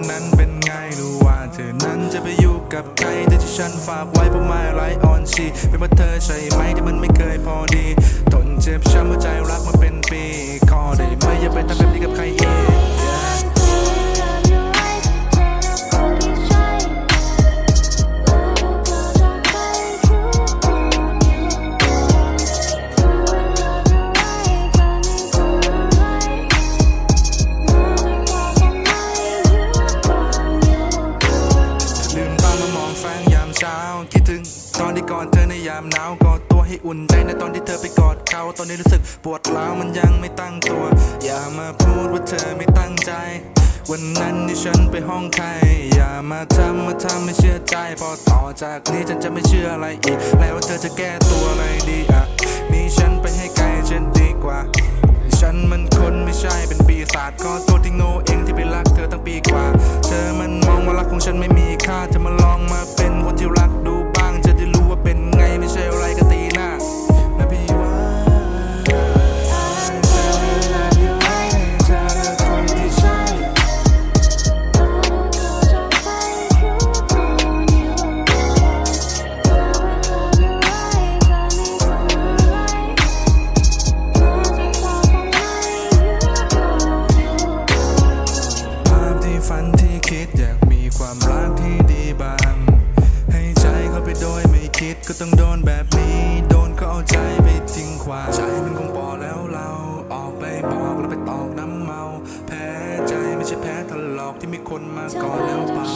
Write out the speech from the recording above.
อนั้นเป็นไงหรือว่าเธอนั้นจะไปอยู่กับใครแต่ที่ฉันฝากไว้เพราะไม่ไรออนชีเป็นเพราะเธอใช่ไหมที่มันไม่เคยพอดี ทนเจ็บช้ำหัวใจรักมาเป็นปี ตอนที่ก่อนเธอในยามหนาวกอดตัวให้อุ่นใจในตอนที่เธอไปกอดเขาตอนนี้รู้สึกปวดร้าวมันยังไม่ตั้งตัว อย่ามาพูดว่าเธอไม่ตั้งใจ วันนั้นที่ฉันไปห้องใคร อย่ามาทำมาทำไม่เชื่อใจ พอต่อจากนี้ฉันจะไม่เชื่ออะไรอีก แล้วเธอจะแก้ตัวอะไรดีอะ อยากมีความรักที่ดีบ้าง ให้ใจเขาไปโดยไม่คิดก็ต้องโดนแบบนี้ โดนก็เอาใจไปทิ้งความใจมันคงปอแล้วเราออกไปบอกแล้วไปตอกน้ำเมา แพ้ใจไม่ใช่แพ้ทะลอกที่มีคนมาก่อนแล้วเปล่า